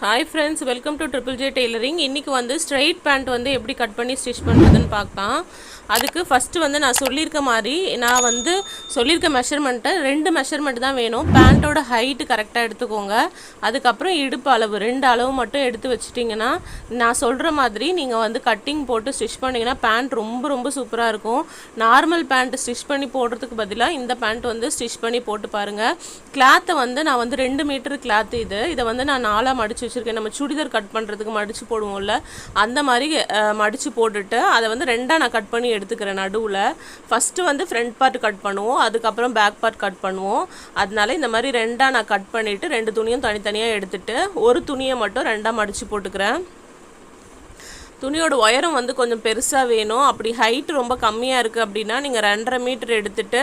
Hi friends welcome to triple J tailoring இன்றைக்கி வந்து straight pant வந்து எப்படி கட் பண்ணி ஸ்டிச் பண்ணுறதுன்னு பார்க்கலாம். அதுக்கு ஃபஸ்ட்டு வந்து நான் சொல்லியிருக்க மாதிரி நான் வந்து சொல்லியிருக்க மெஷர்மெண்ட்டை ரெண்டு மெஷர்மெண்ட் தான் வேணும். பேண்ட்டோட ஹைட்டு கரெக்டாக எடுத்துக்கோங்க. அதுக்கப்புறம் இடுப்பு அளவு ரெண்டு அளவு மட்டும் எடுத்து வச்சிட்டிங்கன்னா நான் சொல்கிற மாதிரி நீங்கள் வந்து கட்டிங் போட்டு ஸ்டிச் பண்ணிங்கன்னா பேண்ட் ரொம்ப ரொம்ப சூப்பராக இருக்கும். நார்மல் பேண்ட் ஸ்டிச் பண்ணி போடுறதுக்கு பதிலாக இந்த பேண்ட் வந்து ஸ்டிச் பண்ணி போட்டு பாருங்கள் கிளாத்தை வந்து நான் வந்து ரெண்டு மீட்டர் கிளாத்து இது. இதை வந்து நான் நாலாக மடித்து வச்சுருக்கேன் நம்ம சுடிதார் கட் பண்ணுறதுக்கு மடித்து போடுவோம்ல அந்த மாதிரி மடித்து போட்டுட்டு அதை வந்து ரெண்டாக நான் கட் பண்ணி எடுத்துக்கிறேன் நடுவில். ஃபஸ்ட்டு வந்து ஃப்ரண்ட் பார்ட் கட் பண்ணுவோம் அதுக்கப்புறம் பேக் பார்ட் கட் பண்ணுவோம். அதனால இந்த மாதிரி ரெண்டாக நான் கட் பண்ணிவிட்டு ரெண்டு துணியும் தனித்தனியாக எடுத்துகிட்டு ஒரு துணியை மட்டும் ரெண்டாக மடித்து போட்டுக்கிறேன். துணியோட உயரம் வந்து கொஞ்சம் பெருசாக வேணும். அப்படி ஹைட் ரொம்ப கம்மியாக இருக்குது அப்படின்னா நீங்கள் ரெண்டரை மீட்டர் எடுத்துகிட்டு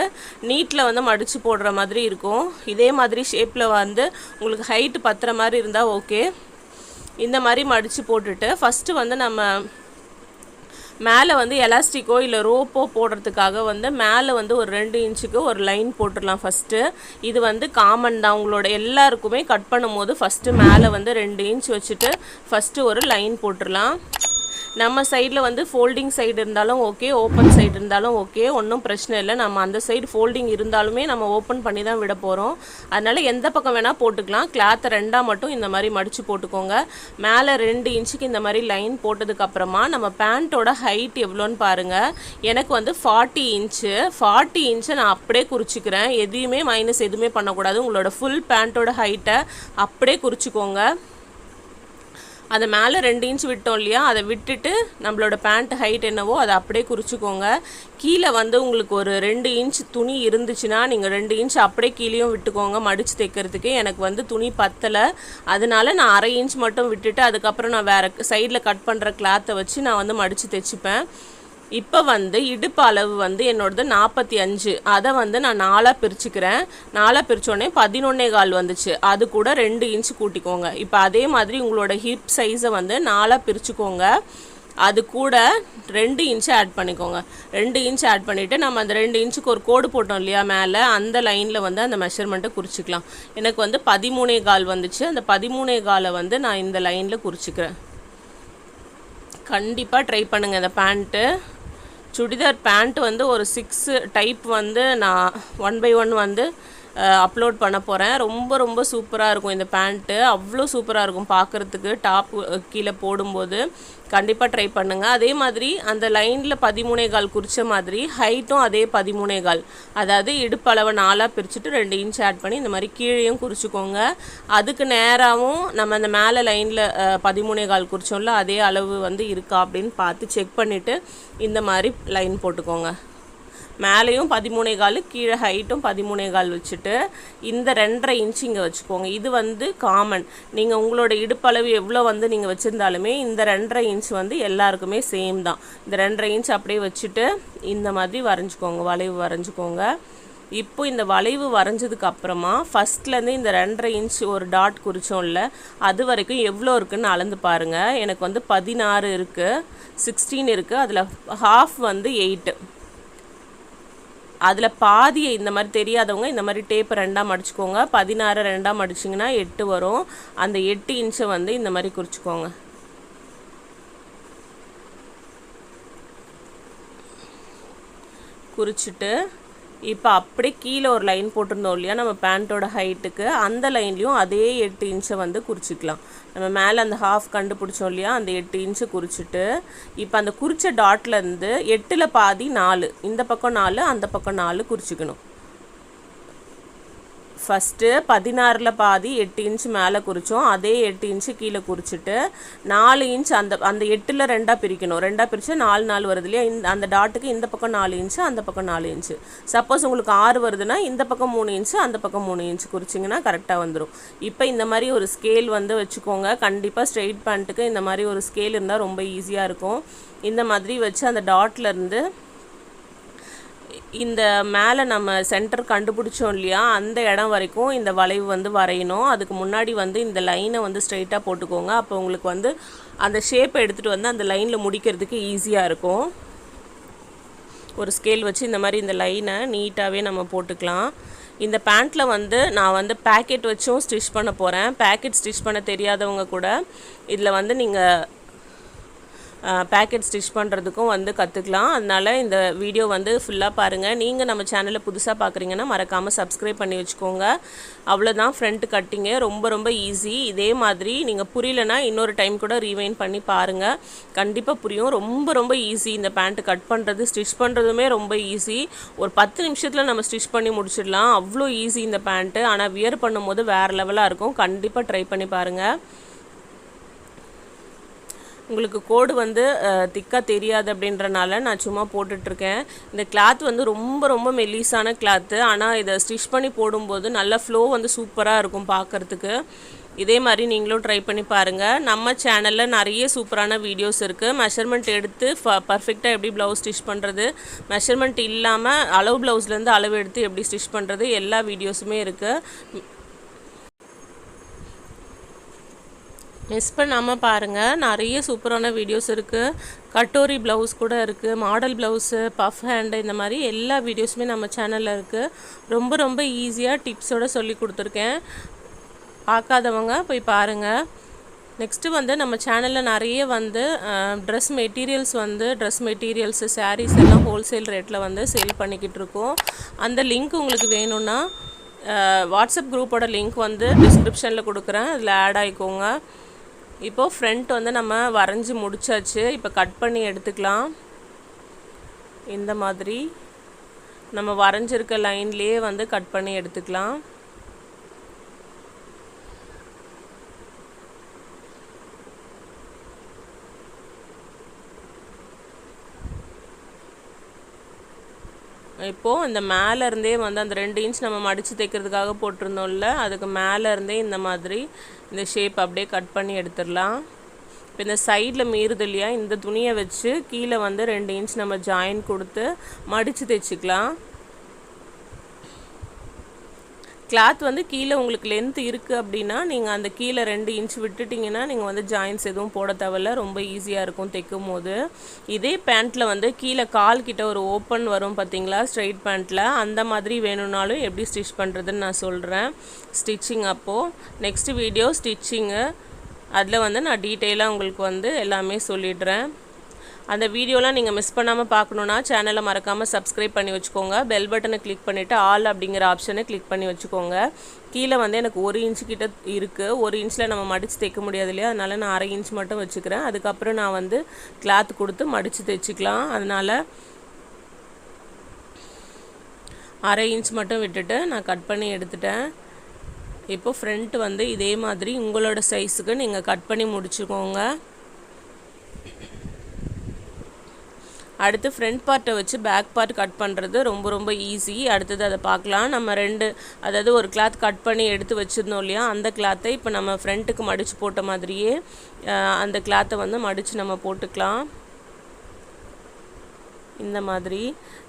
நீட்டில் வந்து மடித்து போடுற மாதிரி இருக்கும். இதே மாதிரி ஷேப்பில் வந்து உங்களுக்கு ஹைட்டு பத்துற மாதிரி இருந்தால் ஓகே இந்த மாதிரி மடித்து போட்டுட்டு ஃபஸ்ட்டு வந்து நம்ம மேலே வந்து எலாஸ்டிக்கோ இல்லை ரோப்போ போடுறதுக்காக வந்து மேலே வந்து ஒரு ரெண்டு இன்ச்சுக்கு ஒரு லைன் போட்டுடலாம் ஃபஸ்ட்டு இது வந்து காமன் தான். உங்களோட எல்லாருக்குமே கட் பண்ணும்போது ஃபஸ்ட்டு மேலே வந்து ரெண்டு இன்ச் வச்சுட்டு ஃபஸ்ட்டு ஒரு லைன் போட்டுடலாம். நம்ம சைடில் வந்து ஃபோல்டிங் சைடு இருந்தாலும் ஓகே ஓப்பன் சைடு இருந்தாலும் ஓகே ஒன்றும் பிரச்சனை இல்லை. நம்ம அந்த சைடு ஃபோல்டிங் இருந்தாலுமே நம்ம ஓப்பன் பண்ணி தான் விட போகிறோம் அதனால் எந்த பக்கம் வேணால் போட்டுக்கலாம். கிளாத்தை ரெண்டாக மட்டும் இந்த மாதிரி மடித்து போட்டுக்கோங்க. மேலே ரெண்டு இன்ச்சுக்கு இந்த மாதிரி லைன் போட்டதுக்கப்புறமா நம்ம பேண்ட்டோட ஹைட் எவ்வளோன்னு பாருங்கள் எனக்கு வந்து ஃபார்ட்டி இன்ச்சு ஃபார்ட்டி இன்ச்சை நான் அப்படியே குறிச்சிக்கிறேன். எதையுமே மைனஸ் எதுவுமே பண்ணக்கூடாது. உங்களோட ஃபுல் பேண்ட்டோட ஹைட்டை அப்படியே குறிச்சிக்கோங்க. அதை மேலே ரெண்டு இன்ச் விட்டோம் இல்லையா? அதை விட்டுட்டு நம்மளோட பேண்ட் ஹைட் என்னவோ அதை அப்படியே குறிச்சிக்கோங்க. கீழே வந்து உங்களுக்கு ஒரு ரெண்டு இன்ச் துணி இருந்துச்சுன்னா நீங்கள் ரெண்டு இன்ச் அப்படியே கீழேயும் விட்டுக்கோங்க மடித்து தைக்கிறதுக்கு. எனக்கு வந்து துணி பத்தலை. அதனால நான் அரை இன்ச் மட்டும் விட்டுட்டு அதுக்கப்புறம் நான் வேறு சைடில் கட் பண்ணுற கிளாத்தை வச்சு நான் வந்து மடித்து தைச்சிப்பேன். இப்போ வந்து இடுப்பு அளவு வந்து என்னோடது நாற்பத்தி அஞ்சு. அதை வந்து நான் நாலாக பிரிச்சுக்கிறேன். நாலாக பிரித்தோடனே பதினொன்னே கால் வந்துச்சு. அது கூட ரெண்டு இன்ச் கூட்டிக்கோங்க. இப்போ அதே மாதிரி உங்களோட ஹிப் சைஸை வந்து நாலாக பிரிச்சுக்கோங்க. அது கூட ரெண்டு இன்ச்சு ஆட் பண்ணிக்கோங்க. ரெண்டு இன்ச் ஆட் பண்ணிவிட்டு நம்ம அந்த ரெண்டு இன்ச்சுக்கு ஒரு கோடு போட்டோம் இல்லையா மேலே அந்த லைனில் வந்து அந்த மெஷர்மெண்ட்டை குறிச்சிக்கலாம். எனக்கு வந்து பதிமூணே கால் வந்துச்சு. அந்த பதிமூணே காலை வந்து நான் இந்த லைனில் குறிச்சிக்கிறேன். கண்டிப்பாக ட்ரை பண்ணுங்கள் இந்த பேண்ட்டு சுடிதார் பேண்ட் வந்து ஒரு சிக்ஸ் டைப் வந்து நான் ஒன் பை ஒன் வந்து அப்லோட் பண்ண போகிறேன் ரொம்ப ரொம்ப சூப்பராக இருக்கும் இந்த பேண்ட்டு அவ்வளோ சூப்பராக இருக்கும் பார்க்குறதுக்கு டாப் கீழே போடும்போது கண்டிப்பாக ட்ரை பண்ணுங்கள் அதே மாதிரி அந்த லைனில் பதிமூணே கால் குறித்த மாதிரி ஹைட்டும் அதே பதிமூணே கால். அதாவது இடுப்பளவை நாலாக பிரிச்சுட்டு ரெண்டு இன்ச் ஆட் பண்ணி இந்த மாதிரி கீழேயும் குறிச்சிக்கோங்க. அதுக்கு நேராகவும் நம்ம அந்த மேலே லைனில் பதிமூணே கால் குறிச்சோம்ல அதே அளவு வந்து இருக்கா அப்படின்னு பார்த்து செக் பண்ணிவிட்டு இந்த மாதிரி லைன் போட்டுக்கோங்க. மேலேயும் பதிமூணே கால் கீழே ஹைட்டும் பதிமூணே கால் வச்சுட்டு இந்த ரெண்டரை இன்ச் இங்கே வச்சுக்கோங்க. இது வந்து காமன் நீங்கள் உங்களோட இடுப்பளவு எவ்வளோ வந்து நீங்கள் வச்சுருந்தாலுமே இந்த ரெண்டரை இன்ச் வந்து எல்லாருக்குமே சேம் தான். இந்த ரெண்டரை இன்ச் அப்படியே வச்சுட்டு இந்த மாதிரி வரைஞ்சிக்கோங்க வளைவு வரைஞ்சிக்கோங்க. இப்போ இந்த வளைவு வரைஞ்சதுக்கு அப்புறமா ஃபஸ்ட்லேருந்து இந்த ரெண்டரை இன்ச் ஒரு டாட் குறிச்சோம்ல அது வரைக்கும் எவ்வளோ இருக்குன்னு அளந்து பாருங்கள் எனக்கு வந்து பதினாறு இருக்குது சிக்ஸ்டீன் இருக்குது அதில் ஹாஃப் வந்து எயிட்டு அதில் பாதியை இந்த மாதிரி தெரியாதவங்க இந்த மாதிரி டேப் ரெண்டாக மடிச்சுக்கோங்க பதினாறு ரெண்டாக மடிச்சிங்கன்னா எட்டு வரும். அந்த எட்டு இன்ச்சை வந்து இந்த மாதிரி குறிச்சிக்கோங்க. குறிச்சிட்டு இப்போ அப்படியே கீழே ஒரு லைன் போட்டிருந்தோம் இல்லையா? நம்ம பேண்ட்டோட ஹைட்டுக்கு அந்த லைன்லேயும் அதே எட்டு இன்ச்சை வந்து குறிச்சிக்கலாம். நம்ம மேலே அந்த ஹாஃப் கண்டுபிடிச்சோம் இல்லையா? அந்த எட்டு இன்ச்சு குறிச்சிட்டு இப்போ அந்த குறித்த டாட்லேருந்து எட்டில் பாதி நாலு. இந்த பக்கம் நாலு அந்த பக்கம் நாலு குறிச்சிக்கணும். ஃபஸ்ட்டு பதினாறில் பாதி எட்டு இன்ச் மேலே குறித்தோம் அதே எட்டு இன்ச்சு கீழே குறிச்சிட்டு நாலு இன்ச் அந்த அந்த எட்டில் ரெண்டாக பிரிக்கணும். ரெண்டாக பிரித்து நாலு நாலு வருது இல்லையா? இந்த அந்த டாட்டுக்கு இந்த பக்கம் நாலு இன்ச்சு அந்த பக்கம் நாலு இன்ச்சு சப்போஸ் உங்களுக்கு ஆறு வருதுன்னா இந்த பக்கம் மூணு இன்ச்சு அந்த பக்கம் மூணு இன்ச்சு குறிச்சிங்கன்னா கரெக்டாக வந்துடும் இப்போ இந்த மாதிரி ஒரு ஸ்கேல் வந்து வச்சுக்கோங்க. கண்டிப்பாக ஸ்ட்ரெயிட் பேண்ட்டுக்கு இந்த மாதிரி ஒரு ஸ்கேல் இருந்தால் ரொம்ப ஈஸியாக இருக்கும். இந்த மாதிரி வச்சு அந்த டாட்லேருந்து இந்த மேலே நம்ம சென்டர் கண்டுபிடிச்சோம் இல்லையா அந்த இடம் வரைக்கும் இந்த வளைவு வந்து வரையணும். அதுக்கு முன்னாடி வந்து இந்த லைனை வந்து ஸ்ட்ரைட்டாக போட்டுக்கோங்க. அப்போ உங்களுக்கு வந்து அந்த ஷேப்பை எடுத்துகிட்டு வந்து அந்த லைனில் முடிக்கிறதுக்கு ஈஸியாக இருக்கும். ஒரு ஸ்கேல் வச்சு இந்த மாதிரி இந்த லைனை நீட்டாகவே நம்ம போட்டுக்கலாம். இந்த பேண்ட்டில் வந்து நான் வந்து பேக்கெட் வச்சும் ஸ்டிச் பண்ண போகிறேன் பேக்கெட் ஸ்டிச் பண்ண தெரியாதவங்க கூட இதில் வந்து நீங்கள் பேக்கெட் ஸ்டிச் பண்ணுறதுக்கும் வந்து கற்றுக்கலாம் அதனால் இந்த வீடியோ வந்து ஃபுல்லாக பாருங்கள் நீங்கள் நம்ம சேனலை புதுசாக பார்க்குறீங்கன்னா மறக்காமல் சப்ஸ்கிரைப் பண்ணி வச்சுக்கோங்க. அவ்வளோதான் ஃப்ரண்ட் கட்டிங்கு ரொம்ப ரொம்ப ஈஸி இதே மாதிரி நீங்கள் புரியலனா இன்னொரு டைம் கூட ரீவைன் பண்ணி பாருங்கள் கண்டிப்பாக புரியும். ரொம்ப ரொம்ப ஈஸி இந்த பேண்ட்டு கட் பண்ணுறது ஸ்டிச் பண்ணுறதுமே ரொம்ப ஈஸி ஒரு பத்து நிமிஷத்தில் நம்ம ஸ்டிச் பண்ணி முடிச்சிடலாம். அவ்வளோ ஈஸி இந்த பேண்ட்டு ஆனால் வியர் பண்ணும்போது வேறு லெவலாக இருக்கும். கண்டிப்பாக ட்ரை பண்ணி பாருங்கள் உங்களுக்கு கோடு வந்து திக்காக தெரியாது அப்படின்றனால நான் சும்மா போட்டுட்ருக்கேன். இந்த கிளாத் வந்து ரொம்ப ரொம்ப மெல்லிஸான கிளாத்து ஆனால் இதை ஸ்டிச் பண்ணி போடும்போது நல்ல ஃப்ளோ வந்து சூப்பராக இருக்கும் பார்க்குறதுக்கு இதே மாதிரி நீங்களும் ட்ரை பண்ணி பாருங்கள் நம்ம சேனலில் நிறைய சூப்பரான வீடியோஸ் இருக்குது மெஷர்மெண்ட் எடுத்து ஃப பர்ஃபெக்டாக எப்படி ப்ளவுஸ் ஸ்டிச் பண்ணுறது மெஷர்மெண்ட் இல்லாமல் அளவு ப்ளவுஸ்லேருந்து அளவு எடுத்து எப்படி ஸ்டிச் பண்ணுறது எல்லா வீடியோஸுமே இருக்குது மிஸ் பண்ணாமல் பாருங்கள் நிறைய சூப்பரான வீடியோஸ் இருக்குது கட்டோரி ப்ளவுஸ் கூட இருக்குது மாடல் ப்ளவுஸு பஃப் ஹேண்டு இந்த மாதிரி எல்லா வீடியோஸுமே நம்ம சேனலில் இருக்குது ரொம்ப ரொம்ப ஈஸியாக டிப்ஸோடு சொல்லி கொடுத்துருக்கேன். பார்க்காதவங்க போய் பாருங்கள் நெக்ஸ்ட்டு வந்து நம்ம சேனலில் நிறைய வந்து ட்ரெஸ் மெட்டீரியல்ஸ் வந்து ட்ரெஸ் மெட்டீரியல்ஸு சாரீஸ் எல்லாம் ஹோல்சேல் ரேட்டில் வந்து சேல் பண்ணிக்கிட்டு இருக்கோம். அந்த லிங்க் உங்களுக்கு வேணும்னா வாட்ஸ்அப் குரூப்போட லிங்க் வந்து டிஸ்கிரிப்ஷனில் கொடுக்குறேன். அதில் ஆட் ஆகிக்கோங்க இப்போது ஃப்ரண்ட் வந்து நம்ம வரைஞ்சி முடிச்சாச்சு. இப்போ கட் பண்ணி எடுத்துக்கலாம். இந்த மாதிரி நம்ம வரைஞ்சிருக்க லைன்லேயே வந்து கட் பண்ணி எடுத்துக்கலாம். இப்போது இந்த மேலேருந்தே வந்து அந்த ரெண்டு இன்ச் நம்ம மடித்து தைக்கிறதுக்காக போட்டிருந்தோம்ல அதுக்கு மேலேருந்தே இந்த மாதிரி இந்த ஷேப் அப்படியே கட் பண்ணி எடுத்துடலாம். இப்போ இந்த சைடில் மீறுது இல்லையா இந்த துணியை வச்சு கீழே வந்து ரெண்டு இன்ச் நம்ம ஜாயின் கொடுத்து மடித்து தைச்சிக்கலாம். கிளாத் வந்து கீழே உங்களுக்கு லென்த் இருக்குது அப்படின்னா நீங்கள் அந்த கீழே ரெண்டு இன்ச் விட்டுட்டிங்கன்னா நீங்கள் வந்து ஜாயின்ஸ் எதுவும் போட தேவையில்ல. ரொம்ப ஈஸியாக இருக்கும் தைக்கும் போது இதே பேண்ட்டில் வந்து கீழே கால் கிட்ட ஒரு ஓப்பன் வரும் பார்த்தீங்களா ஸ்ட்ரைட் பேண்ட்டில் அந்த மாதிரி வேணும்னாலும் எப்படி ஸ்டிச் பண்ணுறதுன்னு நான் சொல்கிறேன் ஸ்டிச்சிங் அப்போது நெக்ஸ்ட் வீடியோ ஸ்டிச்சிங்கு அதில் வந்து நான் டீட்டெயிலாக உங்களுக்கு வந்து எல்லாமே சொல்லிடுறேன். அந்த வீடியோலாம் நீங்கள் மிஸ் பண்ணாமல் பார்க்கணுன்னா சேனலை மறக்காமல் சப்ஸ்கிரைப் பண்ணி வச்சுக்கோங்க. பெல் பட்டனை கிளிக் பண்ணிவிட்டு ஆல் அப்படிங்கிற ஆப்ஷனை கிளிக் பண்ணி வச்சுக்கோங்க. கீழே வந்து எனக்கு ஒரு இன்ச்சு கிட்ட இருக்குது ஒரு இன்ச்சில் நம்ம மடித்து தைக்க முடியாது இல்லையா? அதனால் நான் அரை இன்ச் மட்டும் வச்சுக்கிறேன். அதுக்கப்புறம் நான் வந்து கிளாத் கொடுத்து மடித்து தைச்சிக்கலாம் அதனால் அரை இன்ச் மட்டும் விட்டுட்டு நான் கட் பண்ணி எடுத்துட்டேன். இப்போது ஃப்ரண்ட் வந்து இதே மாதிரி உங்களோட சைஸுக்கு நீங்கள் கட் பண்ணி முடிச்சுக்கோங்க. அடுத்து ஃப்ரண்ட் பார்ட்டை வச்சு பேக் பார்ட் கட் பண்ணுறது ரொம்ப ரொம்ப ஈஸி அடுத்தது அதை பார்க்கலாம். நம்ம ரெண்டு அதாவது ஒரு கிளாத் கட் பண்ணி எடுத்து வச்சுருந்தோம் இல்லையா? அந்த கிளாத்தை இப்போ நம்ம ஃப்ரண்ட்டுக்கு மடித்து போட்ட மாதிரியே அந்த கிளாத்தை வந்து மடித்து நம்ம போட்டுக்கலாம். இந்த மாதிரி.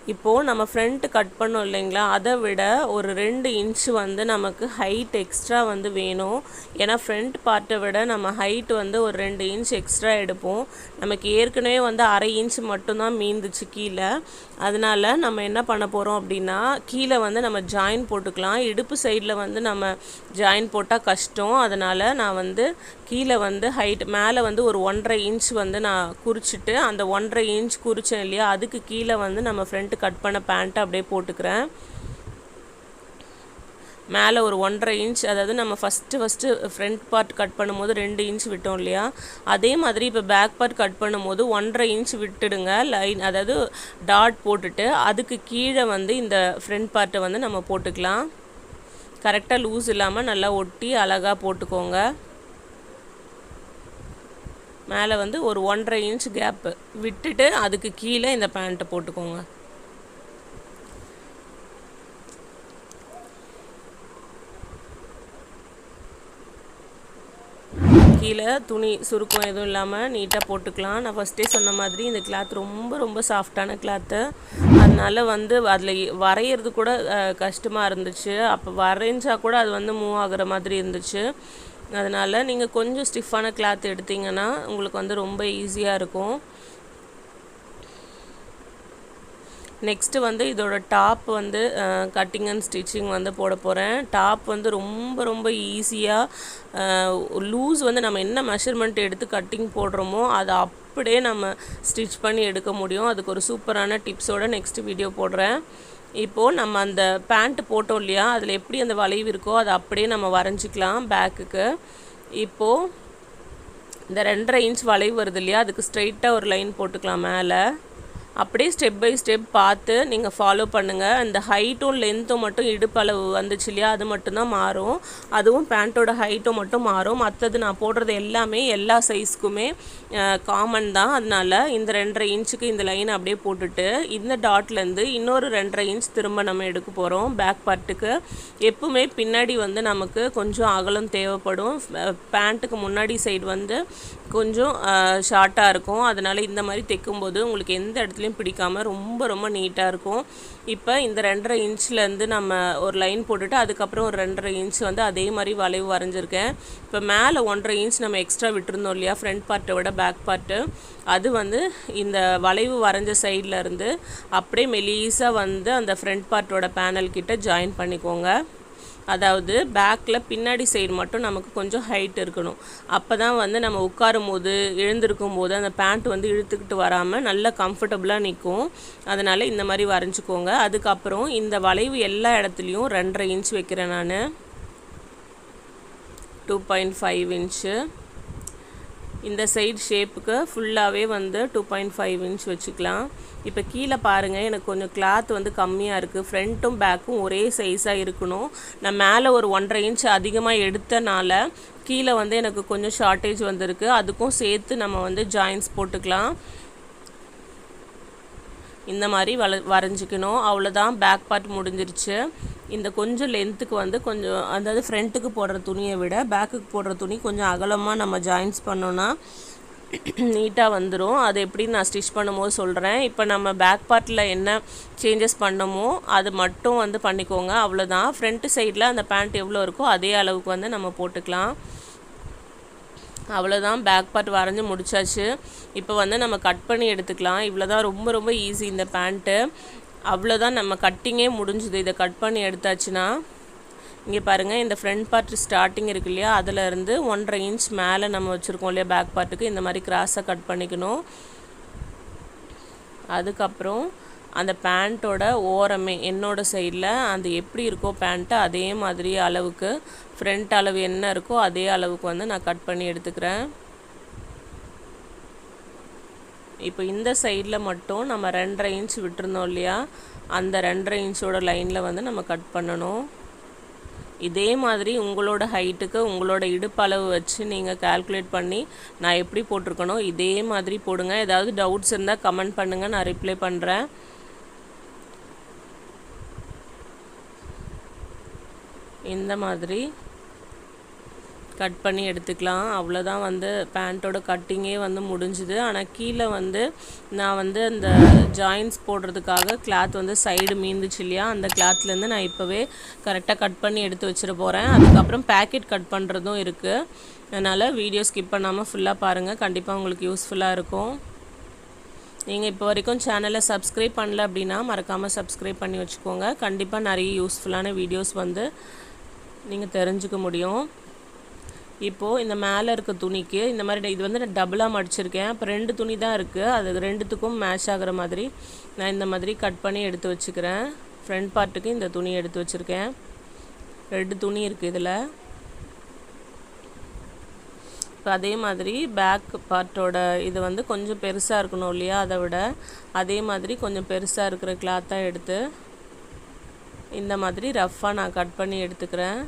இப்போது நம்ம ஃப்ரண்ட்டு கட் பண்ணோம் இல்லைங்களா? அதை விட ஒரு ரெண்டு இன்ச் வந்து நமக்கு ஹைட் எக்ஸ்ட்ரா வந்து வேணும். ஏன்னா ஃப்ரண்ட் பார்ட்டை விட நம்ம ஹைட் வந்து ஒரு ரெண்டு இன்ச் எக்ஸ்ட்ரா எடுப்போம். நமக்கு ஏற்கனவே வந்து அரை இன்ச் மட்டும்தான் மீந்துச்சு கீழே. அதனால் நம்ம என்ன பண்ண போகிறோம் அப்படின்னா கீழே வந்து நம்ம ஜாயின் போட்டுக்கலாம். இடுப்பு சைடில் வந்து நம்ம ஜாயின் போட்டால் கஷ்டம். அதனால் நான் வந்து கீழே வந்து ஹைட் மேலே வந்து ஒரு ஒன்றரை இன்ச் வந்து நான் குறிச்சிட்டு அந்த ஒன்றரை இன்ச் குறித்தேன் இல்லையா? அதுக்கு கீழே வந்து நம்ம ஃப்ரண்ட் கட் பண்ண பேண்ட்டை அப்படியே போட்டுக்கிறேன். மேலே ஒரு ஒன்றரை இன்ச் அதாவது நம்ம first first front part cut பண்ணும்போது ரெண்டு இன்ச் விட்டோம் இல்லையா? அதே மாதிரி இப்போ பேக் பார்ட் கட் பண்ணும்போது ஒன்றரை இன்ச் விட்டுடுங்க. லைன் அதாவது டாட் போட்டுட்டு அதுக்கு கீழே வந்து இந்த ஃப்ரண்ட் பார்ட்டை வந்து நம்ம போட்டுக்கலாம். கரெக்டாக லூஸ் இல்லாமல் நல்லா ஒட்டி அழகாக போட்டுக்கோங்க. மேலே வந்து ஒரு ஒன்றரை இன்ச் கேப்பு விட்டுட்டு அதுக்கு கீழே இந்த பேண்ட்டை போட்டுக்கோங்க. கீழே துணி சுருக்கம் எதுவும் இல்லாமல் நீட்டாக போட்டுக்கலாம். நான் ஃபஸ்ட்டே சொன்ன மாதிரி இந்த கிளாத் ரொம்ப ரொம்ப சாஃப்டான கிளாத்து அதனால் வந்து அதில் வரைகிறது கூட கஷ்டமாக இருந்துச்சு. அப்போ வரைஞ்சா கூட அது வந்து மூவ் ஆகுற மாதிரி இருந்துச்சு. அதனால் நீங்கள் கொஞ்சம் ஸ்டிஃபான கிளாத் எடுத்திங்கன்னா உங்களுக்கு வந்து ரொம்ப ஈஸியாக இருக்கும். நெக்ஸ்ட்டு வந்து இதோட டாப் வந்து கட்டிங் அண்ட் ஸ்டிச்சிங் வந்து போட போகிறேன் டாப் வந்து ரொம்ப ரொம்ப ஈஸியாக லூஸ் வந்து நம்ம என்ன மெஷர்மெண்ட் எடுத்து கட்டிங் போடுறோமோ அதை அப்படியே நம்ம ஸ்டிச் பண்ணி எடுக்க முடியும். அதுக்கு ஒரு சூப்பரான டிப்ஸோட நெக்ஸ்ட் வீடியோ போடுறேன். இப்போது நம்ம அந்த பேண்ட் போட்டோம் இல்லையா அதில் எப்படி அந்த வளைவு இருக்கோ அதை அப்படியே நம்ம வரைஞ்சிக்கலாம் பேக்குக்கு இப்போது இந்த ரெண்டரை இன்ச் வளைவு வருது இல்லையா அதுக்கு ஸ்ட்ரெயிட்டாக ஒரு லைன் போட்டுக்கலாம் மேலே. அப்படியே ஸ்டெப் பை ஸ்டெப் பார்த்து நீங்கள் ஃபாலோ பண்ணுங்கள் அந்த ஹைட்டும் லென்த்தும் மட்டும் இடுப்பளவு வந்துச்சு இல்லையா? அது மட்டும்தான் மாறும். அதுவும் பேண்ட்டோட ஹைட்டும் மட்டும் மாறும். மற்றது நான் போடுறது எல்லாமே எல்லா சைஸ்க்குமே காமன் தான். அதனால இந்த ரெண்டரை இன்ச்சுக்கு இந்த லைன் அப்படியே போட்டுட்டு இந்த டாட்லேருந்து இன்னொரு ரெண்டரை இன்ச் திரும்ப நம்ம எடுக்க போகிறோம் பேக் பார்ட்டுக்கு எப்பவுமே பின்னாடி வந்து நமக்கு கொஞ்சம் அகலம் தேவைப்படும். பேண்ட்டுக்கு முன்னாடி சைடு வந்து கொஞ்சம் ஷார்ட்டாக இருக்கும். அதனால் இந்த மாதிரி தைக்கும்போது உங்களுக்கு எந்த இடத்துலையும் பிடிக்காமல் ரொம்ப ரொம்ப நீட்டாக இருக்கும். இப்போ இந்த ரெண்டரை இன்ச்லேருந்து நம்ம ஒரு லைன் போட்டுட்டு அதுக்கப்புறம் ஒரு ரெண்டரை இன்ச் வந்து அதே மாதிரி வளைவு வரைஞ்சிருக்கேன். இப்போ மேலே ஒன்றரை இன்ச் நம்ம எக்ஸ்ட்ரா விட்டுருந்தோம் இல்லையா ஃப்ரண்ட் பார்ட்டை விட பேக் பார்ட்டு அது வந்து இந்த வளைவு வரைஞ்ச சைடில் இருந்து அப்படியே மெலீஸாக வந்து அந்த ஃப்ரண்ட் பார்ட்டோட பேனல் கிட்ட ஜாயின் பண்ணிக்கோங்க. அதாவது பேக்கில் பின்னாடி சைடு மட்டும் நமக்கு கொஞ்சம் ஹைட் இருக்கணும். அப்போ தான் வந்து நம்ம உட்காரும் போது எழுந்திருக்கும் போது அந்த பேண்ட் வந்து இழுத்துக்கிட்டு வராமல் நல்லா கம்ஃபர்டபுளாக நிற்கும் அதனால் இந்த மாதிரி வரைஞ்சிக்கோங்க. அதுக்கப்புறம் இந்த வளைவு எல்லா இடத்துலையும் ரெண்டரை இன்ச் வைக்கிறேன் நான். டூ பாயிண்ட் ஃபைவ் இன்ச்சு இந்த சைடு ஷேப்புக்கு ஃபுல்லாகவே வந்து டூ பாயிண்ட் ஃபைவ் இன்ச் வச்சுக்கலாம். இப்போ கீழே பாருங்கள் எனக்கு கொஞ்சம் கிளாத் வந்து கம்மியாக இருக்குது ஃப்ரண்ட்டும் பேக்கும் ஒரே சைஸாக இருக்கணும். நான் மேலே ஒரு ஒன்றரை இன்ச் அதிகமாக எடுத்தனால கீழே வந்து எனக்கு கொஞ்சம் ஷார்ட்டேஜ் வந்திருக்கு. அதுக்கும் சேர்த்து நம்ம வந்து ஜாயின்ஸ் போட்டுக்கலாம். இந்த மாதிரி வள வரைஞ்சிக்கணும். அவ்வளோதான் பேக் பார்ட் முடிஞ்சிருச்சு. இந்த கொஞ்சம் லென்த்துக்கு வந்து கொஞ்சம் அதாவது ஃப்ரண்ட்டுக்கு போடுற துணியை விட பேக்குக்கு போடுற துணி கொஞ்சம் அகலமாக நம்ம ஜாயின்ஸ் பண்ணோன்னா நீட்டாக வந்துடும் அது எப்படி நான் ஸ்டிச் பண்ணும்போது சொல்கிறேன் இப்போ நம்ம பேக் பார்ட்டில் என்ன சேஞ்சஸ் பண்ணமோ அது மட்டும் வந்து பண்ணிக்கோங்க. அவ்வளோதான் ஃப்ரண்ட்டு சைடில் அந்த பேண்ட் எவ்வளோ இருக்கோ அதே அளவுக்கு வந்து நம்ம போட்டுக்கலாம். அவ்வளோதான் பேக் பார்ட் வரைஞ்சி முடிச்சாச்சு. இப்போ வந்து நம்ம கட் பண்ணி எடுத்துக்கலாம். இவ்வளோ தான் ரொம்ப ரொம்ப ஈஸி இந்த பேண்ட்டு அவ்வளோதான் நம்ம கட்டிங்கே முடிஞ்சுது. இதை கட் பண்ணி எடுத்தாச்சுன்னா இங்கே பாருங்கள் இந்த ஃப்ரண்ட் பார்ட் ஸ்டார்டிங் இருக்கு இல்லையா? அதிலேருந்து ஒன்றரை இன்ச் மேலே நம்ம வச்சுருக்கோம் இல்லையா பேக் பார்ட்டுக்கு இந்த மாதிரி கிராஸாக கட் பண்ணிக்கணும். அதுக்கப்புறம் அந்த பேண்ட்டோட ஓரமே என்னோடய சைடில் அந்த எப்படி இருக்கோ பேண்ட்டு அதே மாதிரி அளவுக்கு ஃப்ரண்ட் அளவு என்ன இருக்கோ அதே அளவுக்கு வந்து நான் கட் பண்ணி எடுத்துக்கிறேன். இப்போ இந்த சைடில் மட்டும் நம்ம ரெண்டரை இன்ச் விட்டுருந்தோம் இல்லையா? அந்த ரெண்டரை இன்ச்சோட லைனில் வந்து நம்ம கட் பண்ணணும். இதே மாதிரி உங்களோட ஹைட்டுக்கு உங்களோட இடுப்பளவு வச்சு நீங்கள் கால்குலேட் பண்ணி நான் எப்படி போட்டிருக்கணும் இதே மாதிரி போடுங்க. ஏதாவது டவுட்ஸ் இருந்தால் கமெண்ட் பண்ணுங்கள் நான் ரிப்ளை பண்ணுறேன் இந்த மாதிரி கட் பண்ணி எடுத்துக்கலாம். அவ்வளோதான் வந்து பேண்ட்டோட கட்டிங்கே வந்து முடிஞ்சுது. ஆனால் கீழே வந்து நான் வந்து அந்த ஜாயின்ஸ் போடுறதுக்காக கிளாத் வந்து சைடு மீந்துச்சு இல்லையா? அந்த கிளாத்லேருந்து நான் இப்போவே கரெக்டாக கட் பண்ணி எடுத்து வச்சிட போகிறேன் அதுக்கப்புறம் பேக்கெட் கட் பண்ணுறதும் இருக்குது அதனால் வீடியோ ஸ்கிப் பண்ணாமல் ஃபுல்லாக பாருங்கள் கண்டிப்பாக உங்களுக்கு யூஸ்ஃபுல்லாக இருக்கும். நீங்கள் இப்போ வரைக்கும் சேனலை சப்ஸ்கிரைப் பண்ணல அப்படின்னா மறக்காமல் சப்ஸ்கிரைப் பண்ணி வச்சுக்கோங்க. கண்டிப்பாக நிறைய யூஸ்ஃபுல்லான வீடியோஸ் வந்து நீங்கள் தெரிஞ்சுக்க முடியும். இப்போது இந்த மேலே இருக்க துணிக்கு இந்த மாதிரி இது வந்து நான் டபுளாக மடிச்சிருக்கேன். அப்போ ரெண்டு துணி தான் இருக்குது அது ரெண்டுத்துக்கும் மேட்ச் ஆகிற மாதிரி நான் இந்த மாதிரி கட் பண்ணி எடுத்து வச்சுக்கிறேன். ஃப்ரண்ட் பார்ட்டுக்கு இந்த துணி எடுத்து வச்சுருக்கேன். ரெண்டு துணி இருக்குது இதில். இப்போ அதே மாதிரி பேக் பார்ட்டோட இது வந்து கொஞ்சம் பெருசாக இருக்கணும் இல்லையா? அதை விட அதே மாதிரி கொஞ்சம் பெருசாக இருக்கிற கிளாத்தாக எடுத்து இந்த மாதிரி ரஃப்பாக நான் கட் பண்ணி எடுத்துக்கிறேன்.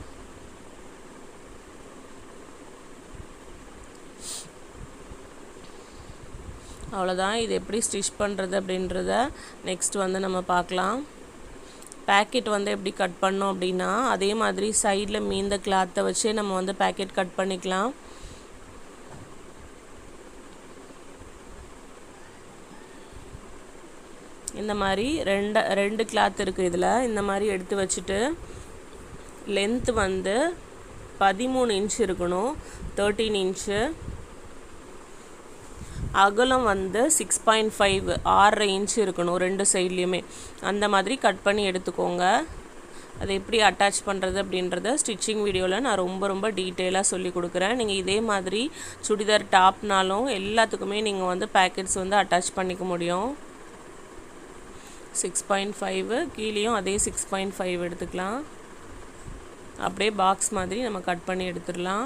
அவ்வளோதான் இது எப்படி ஸ்டிச் பண்ணுறது அப்படின்றத நெக்ஸ்ட் வந்து நம்ம பார்க்கலாம். பேக்கெட் வந்து எப்படி கட் பண்ணோம் அப்படின்னா அதே மாதிரி சைடில் மீந்த கிளாத்தை வச்சே நம்ம வந்து பேக்கெட் கட் பண்ணிக்கலாம். இந்த மாதிரி ரெண்டு ரெண்டு கிளாத் இருக்குது இதில். இந்த மாதிரி எடுத்து வச்சுட்டு லென்த்து வந்து பதிமூணு இன்ச் இருக்கணும். தேர்ட்டீன் இன்ச்சு அகலம் வந்து சிக்ஸ் பாயிண்ட் ஃபைவ் ஆறரை இன்ச் இருக்கணும் ரெண்டு சைட்லேயுமே அந்த மாதிரி கட் பண்ணி எடுத்துக்கோங்க. அதை எப்படி அட்டாச் பண்ணுறது அப்படின்றத ஸ்டிச்சிங் வீடியோவில் நான் ரொம்ப ரொம்ப டீட்டெயிலாக சொல்லி கொடுக்குறேன். நீங்கள் இதே மாதிரி சுடிதார் டாப்னாலும் எல்லாத்துக்குமே நீங்கள் வந்து பேக்கெட்ஸ் வந்து அட்டாச் பண்ணிக்க முடியும். சிக்ஸ் பாயிண்ட் ஃபைவ் கீழேயும் அதே சிக்ஸ் பாயிண்ட் ஃபைவ் எடுத்துக்கலாம். அப்படியே பாக்ஸ் மாதிரி நம்ம கட் பண்ணி எடுத்துடலாம்.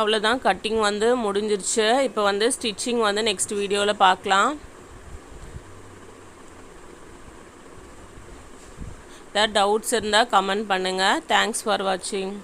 அவ்வளோதான் கட்டிங் வந்து முடிஞ்சிருச்சு. இப்போ வந்து ஸ்டிச்சிங் வந்து நெக்ஸ்ட் வீடியோவில் பார்க்கலாம். ஏதாவது டவுட்ஸ் இருந்தால் கமெண்ட் பண்ணுங்கள் தேங்க்ஸ் ஃபார் வாட்சிங்